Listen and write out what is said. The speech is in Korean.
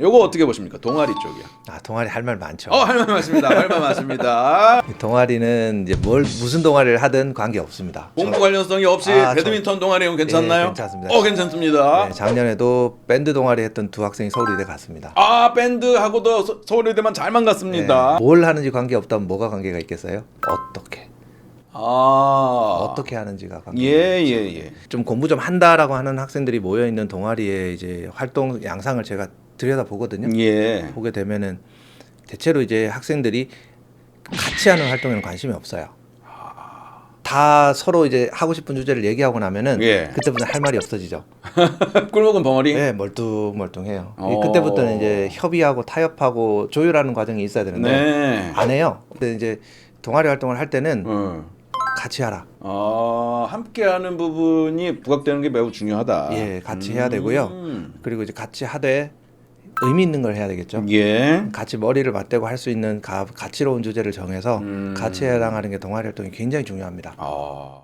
요거 어떻게 보십니까? 동아리 쪽이요. 아 동아리 할 말 많죠. 어, 할말 많습니다. 할말 많습니다. 이 동아리는 이제 뭘 무슨 동아리를 하든 관계 없습니다. 공부 관련성이 없이 아, 배드민턴 동아리는 괜찮나요? 예, 괜찮습니다. 어, 괜찮습니다. 네, 작년에도 밴드 동아리 했던 두 학생이 서울의대 갔습니다. 아, 밴드하고도 서- 서울의대만 잘만 갔습니다. 네, 뭘 하는지 관계 없다면 뭐가 관계가 있겠어요? 어떻게 아. 어떻게 하는지가 관계. 예, 예, 예. 좀 공부 좀 한다라고 하는 학생들이 모여 있는 동아리에 이제 활동 양상을 제가 들여다 보거든요. 예. 보게 되면은 대체로 이제 학생들이 같이 하는 활동에는 관심이 없어요. 다 서로 이제 하고 싶은 주제를 얘기하고 나면은 예. 그때부터 할 말이 없어지죠. 꿀먹은 벙어리? 네, 멀뚱멀뚱해요. 어. 그때부터는 이제 협의하고 타협하고 조율하는 과정이 있어야 되는데 네. 안 해요. 근데 이제 동아리 활동을 할 때는 어. 같이 하라. 아, 함께 하는 부분이 부각되는 게 매우 중요하다. 예, 같이 해야 되고요. 음. 그리고 이제 같이 하되 의미 있는 걸 해야 되겠죠. 예. 같이 머리를 맞대고 할 수 있는 가, 가치로운 주제를 정해서 음. 같이 해당하는 게 동아리 활동이 굉장히 중요합니다. 아.